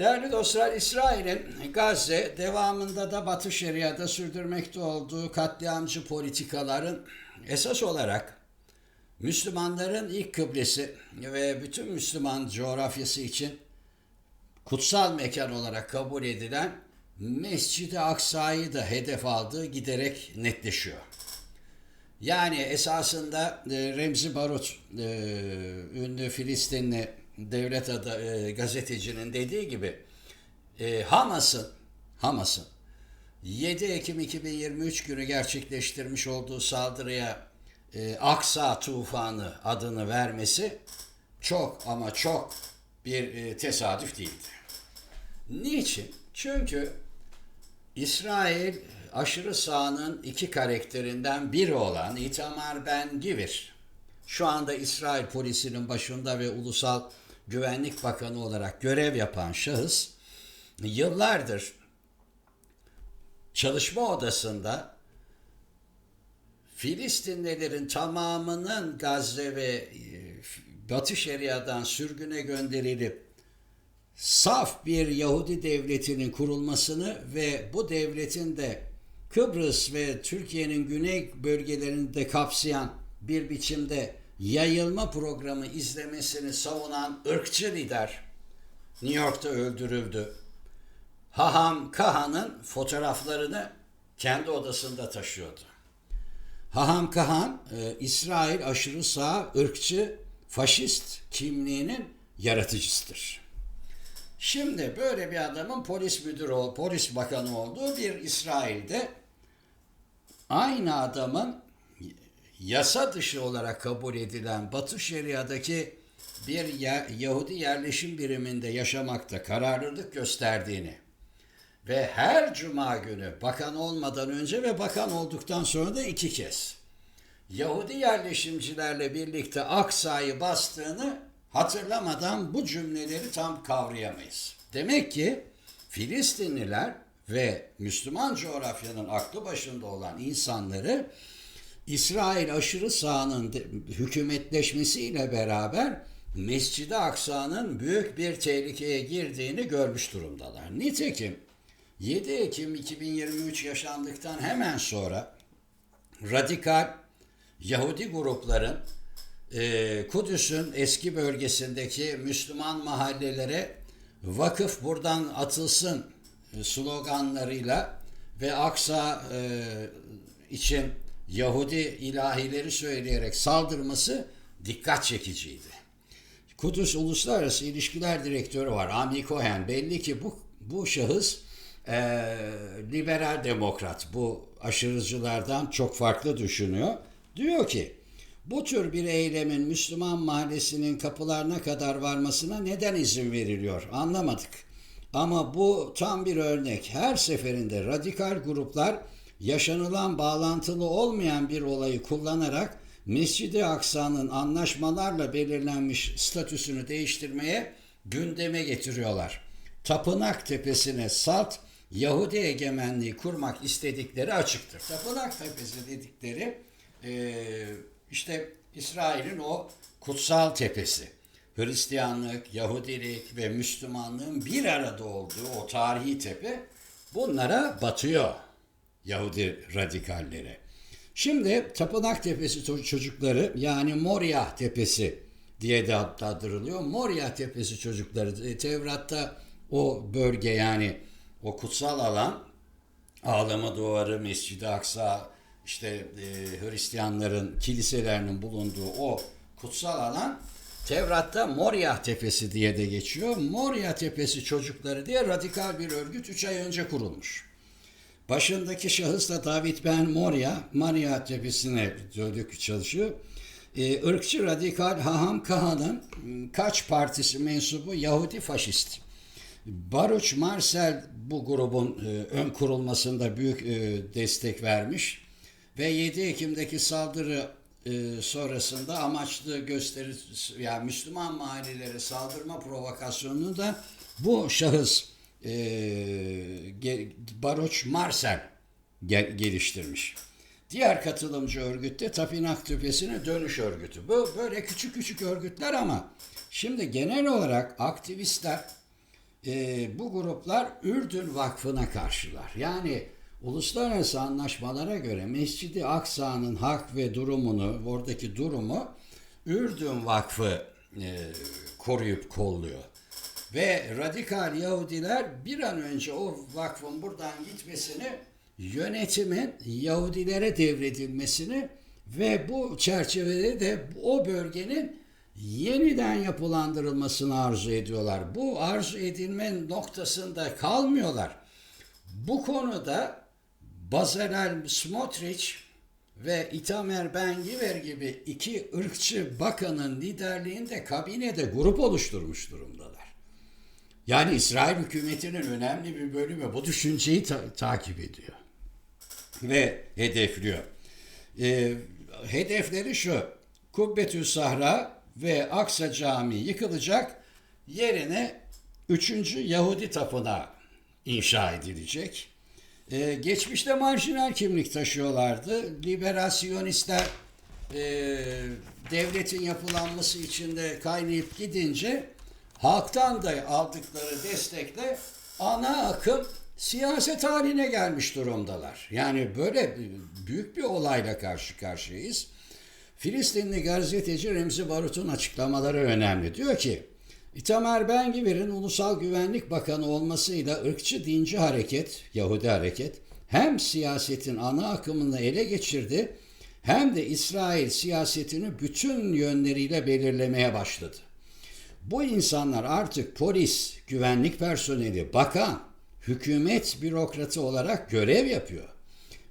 Değerli dostlar, İsrail'in Gazze devamında da Batı Şeria'da sürdürmekte olduğu katliamcı politikaların esas olarak Müslümanların ilk kıblesi ve bütün Müslüman coğrafyası için kutsal mekan olarak kabul edilen Mescid-i Aksa'yı da hedef aldığı giderek netleşiyor. Yani esasında e, Remzi Barut, e, ünlü Filistinli devlet adı, e, gazetecinin dediği gibi e, Hamas'ın Hamas'ın 7 Ekim 2023 günü gerçekleştirmiş olduğu saldırıya e, Aksa tufanı adını vermesi çok ama çok bir e, tesadüf değildi. Niçin? Çünkü İsrail aşırı sağının iki karakterinden biri olan Itamar Ben Gvir, şu anda İsrail polisinin başında ve ulusal güvenlik bakanı olarak görev yapan şahıs, yıllardır çalışma odasında Filistinlilerin tamamının Gazze ve e, Batı Şeria'dan sürgüne gönderilip saf bir Yahudi devletinin kurulmasını ve bu devletin de Kıbrıs ve Türkiye'nin güney bölgelerini de kapsayan bir biçimde yayılma programı izlemesini savunan ırkçı lider New York'ta öldürüldü. Haham Kahan'ın fotoğraflarını kendi odasında taşıyordu. Haham Kahan, e, İsrail aşırı sağ, ırkçı, faşist kimliğinin yaratıcısıdır. Şimdi böyle bir adamın polis müdürü, polis bakanı olduğu bir İsrail'de aynı adamın yasa dışı olarak kabul edilen Batı Şeria'daki bir Yahudi yerleşim biriminde yaşamakta kararlılık gösterdiğini ve her cuma günü bakan olmadan önce ve bakan olduktan sonra da iki kez Yahudi yerleşimcilerle birlikte Aksa'yı bastığını hatırlamadan bu cümleleri tam kavrayamayız. Demek ki Filistinliler ve Müslüman coğrafyanın aklı başında olan insanları İsrail aşırı sağının hükümetleşmesiyle beraber Mescid-i Aksa'nın büyük bir tehlikeye girdiğini görmüş durumdalar. Nitekim 7 Ekim 2023 yaşandıktan hemen sonra radikal Yahudi grupların e, Kudüs'ün eski bölgesindeki Müslüman mahallelere vakıf buradan atılsın sloganlarıyla ve Aksa e, için Yahudi ilahileri söyleyerek saldırması dikkat çekiciydi. Kudüs Uluslararası İlişkiler Direktörü var Ami Cohen. Belli ki bu, bu şahıs e, liberal demokrat. Bu aşırıcılardan çok farklı düşünüyor. Diyor ki bu tür bir eylemin Müslüman mahallesinin kapılarına kadar varmasına neden izin veriliyor? Anlamadık. Ama bu tam bir örnek. Her seferinde radikal gruplar yaşanılan bağlantılı olmayan bir olayı kullanarak Mescid-i Aksa'nın anlaşmalarla belirlenmiş statüsünü değiştirmeye gündeme getiriyorlar. Tapınak tepesine salt Yahudi egemenliği kurmak istedikleri açıktır. Tapınak tepesi dedikleri e, işte İsrail'in o kutsal tepesi. Hristiyanlık, Yahudilik ve Müslümanlığın bir arada olduğu o tarihi tepe bunlara batıyor Yahudi radikalleri. Şimdi Tapınak Tepesi çocukları yani Moria Tepesi diye de adlandırılıyor. Moria Tepesi çocukları e, Tevrat'ta o bölge yani o kutsal alan Ağlama Duvarı, Mescid-i Aksa, işte e, Hristiyanların kiliselerinin bulunduğu o kutsal alan Tevrat'ta Moria Tepesi diye de geçiyor. Moria Tepesi çocukları diye radikal bir örgüt 3 ay önce kurulmuş. Başındaki şahıs da David Ben Moria, Moria Tepesi'ne dödük çalışıyor. Ee, ırkçı radikal Haham Kahan'ın kaç partisi mensubu Yahudi faşist. Baruch Marcel bu grubun e, ön kurulmasında büyük e, destek vermiş ve 7 Ekim'deki saldırı e, sonrasında amaçlı gösteri yani Müslüman mahallelere saldırma provokasyonunu da bu şahıs e, Baruch Marcel gel, geliştirmiş. Diğer katılımcı örgütte Tapınak Tüpesi'ne dönüş örgütü. Bu böyle küçük küçük örgütler ama şimdi genel olarak aktivistler e, bu gruplar Ürdün Vakfı'na karşılar. Yani uluslararası anlaşmalara göre Mescid-i Aksa'nın hak ve durumunu, oradaki durumu Ürdün Vakfı e, koruyup kolluyor. Ve radikal Yahudiler bir an önce o vakfın buradan gitmesini, yönetimin Yahudilere devredilmesini ve bu çerçevede de o bölgenin yeniden yapılandırılmasını arzu ediyorlar. Bu arzu edilme noktasında kalmıyorlar. Bu konuda Bazarel Smotrich ve Itamar Ben-Gvir gibi iki ırkçı bakanın liderliğinde kabinede grup oluşturmuş durumdalar. Yani İsrail hükümetinin önemli bir bölümü bu düşünceyi ta- takip ediyor ve hedefliyor. Ee, hedefleri şu, Kubbetü Sahra ve Aksa Camii yıkılacak, yerine 3. Yahudi tapınağı inşa edilecek. Ee, geçmişte marjinal kimlik taşıyorlardı. Liberasyonistler e, devletin yapılanması içinde kaynayıp gidince halktan da aldıkları destekle ana akım siyaset haline gelmiş durumdalar. Yani böyle büyük bir olayla karşı karşıyayız. Filistinli gazeteci Remzi Barut'un açıklamaları önemli. Diyor ki, İtamar Ben-Gvir'in Ulusal Güvenlik Bakanı olmasıyla ırkçı dinci hareket, Yahudi hareket, hem siyasetin ana akımını ele geçirdi hem de İsrail siyasetini bütün yönleriyle belirlemeye başladı. Bu insanlar artık polis, güvenlik personeli, bakan, hükümet bürokratı olarak görev yapıyor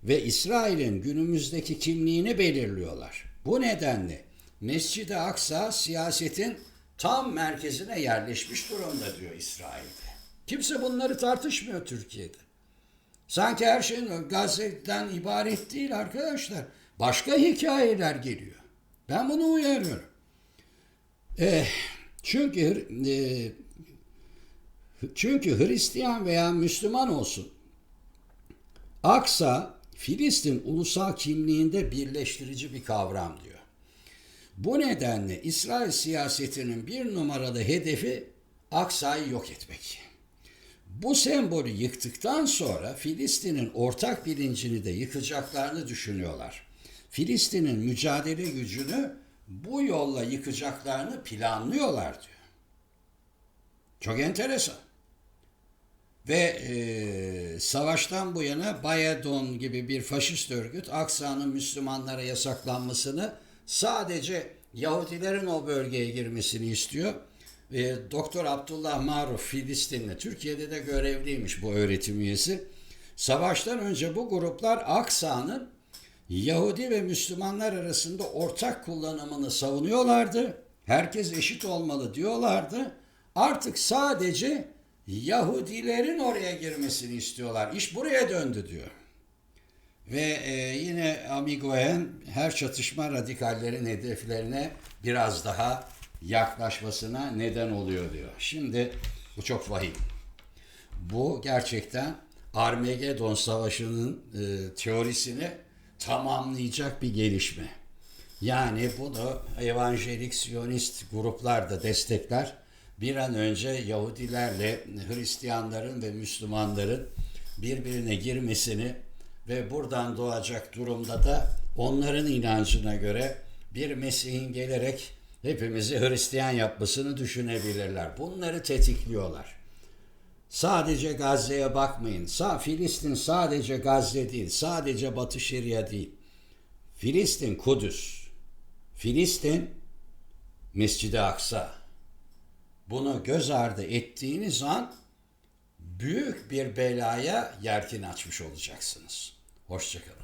ve İsrail'in günümüzdeki kimliğini belirliyorlar. Bu nedenle Mescid-i Aksa siyasetin tam merkezine yerleşmiş durumda diyor İsrail'de. Kimse bunları tartışmıyor Türkiye'de. Sanki her şey Gazze'den ibaret değil arkadaşlar. Başka hikayeler geliyor. Ben bunu uyarıyorum. Eh, çünkü e, çünkü Hristiyan veya Müslüman olsun. Aksa Filistin ulusal kimliğinde birleştirici bir kavram diyor. Bu nedenle İsrail siyasetinin bir numaralı hedefi Aksa'yı yok etmek. Bu sembolü yıktıktan sonra Filistin'in ortak bilincini de yıkacaklarını düşünüyorlar. Filistin'in mücadele gücünü bu yolla yıkacaklarını planlıyorlar diyor. Çok enteresan. Ve e, savaştan bu yana Bayadon gibi bir faşist örgüt Aksa'nın Müslümanlara yasaklanmasını sadece Yahudilerin o bölgeye girmesini istiyor. E, Doktor Abdullah Maruf Filistinli Türkiye'de de görevliymiş bu öğretim üyesi. Savaştan önce bu gruplar Aksa'nın Yahudi ve Müslümanlar arasında ortak kullanımını savunuyorlardı. Herkes eşit olmalı diyorlardı. Artık sadece Yahudilerin oraya girmesini istiyorlar. İş buraya döndü diyor. Ve e, yine Amigoyen her çatışma radikallerin hedeflerine biraz daha yaklaşmasına neden oluyor diyor. Şimdi bu çok vahim. Bu gerçekten Armagedon Savaşı'nın e, teorisini tamamlayacak bir gelişme. Yani bunu evangelik siyonist gruplar da destekler. Bir an önce Yahudilerle Hristiyanların ve Müslümanların birbirine girmesini ve buradan doğacak durumda da onların inancına göre bir Mesih'in gelerek hepimizi Hristiyan yapmasını düşünebilirler. Bunları tetikliyorlar. Sadece Gazze'ye bakmayın. Sa Filistin sadece Gazze değil, sadece Batı Şeria değil. Filistin Kudüs. Filistin Mescid-i Aksa. Bunu göz ardı ettiğiniz an büyük bir belaya yelkin açmış olacaksınız. Hoşçakalın.